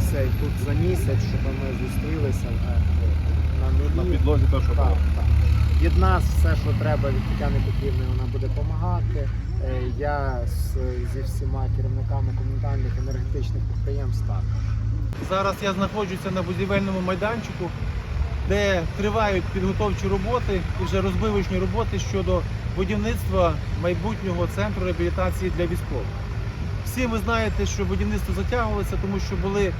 цей тут за місяць, щоб ми зустрілися на, на На підлозі що Так, так. Від нас все, що треба від Тетяни Петрівни, вона буде допомагати. Е, Я з, зі всіма керівниками комунальних енергетичних підприємств також. Зараз я знаходжуся на будівельному майданчику, де тривають підготовчі роботи і вже розбивочні роботи щодо будівництва майбутнього центру реабілітації для військових. Всі ви знаєте, що будівництво затягувалося, тому що були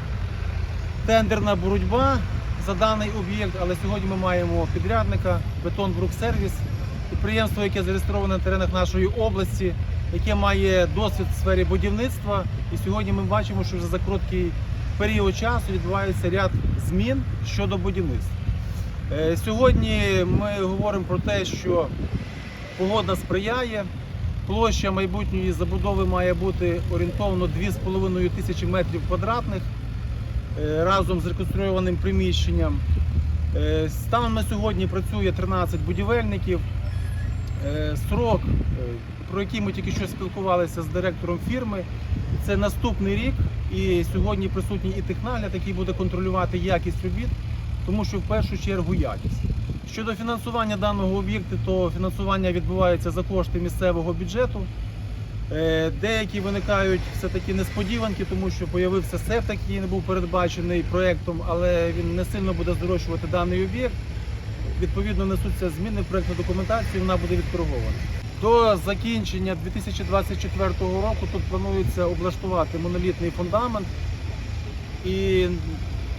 тендерна боротьба за даний об'єкт, але сьогодні ми маємо підрядника Бетонбруксервіс, підприємство, яке зареєстроване на теренах нашої області, яке має досвід в сфері будівництва. І сьогодні ми бачимо, що вже за короткий період часу відбувається ряд змін щодо будівництва. Е, Сьогодні ми говоримо про те, що погода сприяє. Площа майбутньої забудови має бути орієнтовно 2,5 тисячі метрів квадратних е, разом з реконструйованим приміщенням. Е, Станом на сьогодні працює 13 будівельників. Е, Срок, е, про який ми тільки що спілкувалися з директором фірми, це наступний рік. І сьогодні присутній і технагляд, який буде контролювати якість робіт, тому що в першу чергу якість. Щодо фінансування даного об'єкту, то фінансування відбувається за кошти місцевого бюджету. Е, Деякі виникають все-таки несподіванки, тому що появився септик, який не був передбачений проєктом, але він не сильно буде здорожчувати даний об'єкт. Відповідно, несуться зміни в проєктну документацію, вона буде відкоригована. До закінчення 2024 року тут планується облаштувати монолітний фундамент. І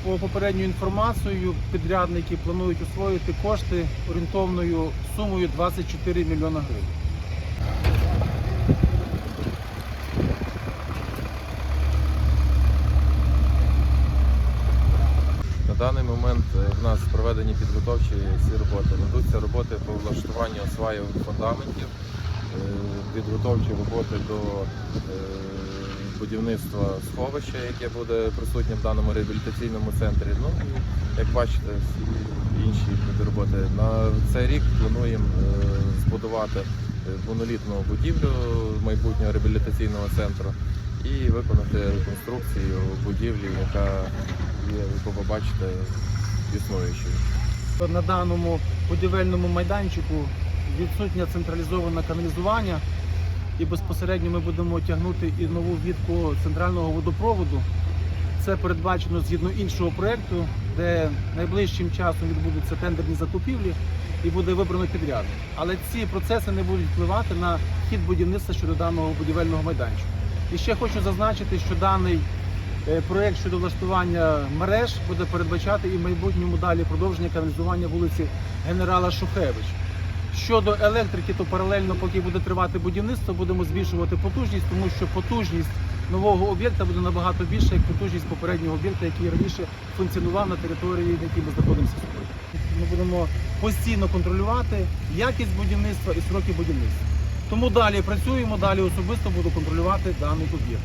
по попередньою інформацією підрядники планують освоїти кошти орієнтовною сумою 24 мільйона гривень. На даний момент е, в нас проведені підготовчі всі роботи. Ведуться роботи по влаштуванню осваювання фундаментів, е, підготовчі роботи до е, будівництва сховища, яке буде присутнє в даному реабілітаційному центрі. Ну як бачите, інші роботи. На цей рік плануємо е, збудувати е, монолітну будівлю майбутнього реабілітаційного центру і виконати реконструкцію будівлі, яка є, ви побачите, існуючою. На даному будівельному майданчику відсутнє централізоване каналізування, і безпосередньо ми будемо тягнути і нову відку центрального водопроводу. Це передбачено згідно іншого проєкту, де найближчим часом відбудуться тендерні закупівлі і буде вибрано підрядник. Але ці процеси не будуть впливати на хід будівництва щодо даного будівельного майданчику. І ще хочу зазначити, що даний е, проєкт щодо влаштування мереж буде передбачати і в майбутньому далі продовження каналізування вулиці генерала Шухевич. Щодо електрики, то паралельно, поки буде тривати будівництво, будемо збільшувати потужність, тому що потужність нового об'єкта буде набагато більша, як потужність попереднього об'єкта, який раніше функціонував на території, на якій ми знаходимося сьогодні. Ми будемо постійно контролювати якість будівництва і сроки будівництва. Тому далі працюємо, далі особисто буду контролювати даний об'єкт.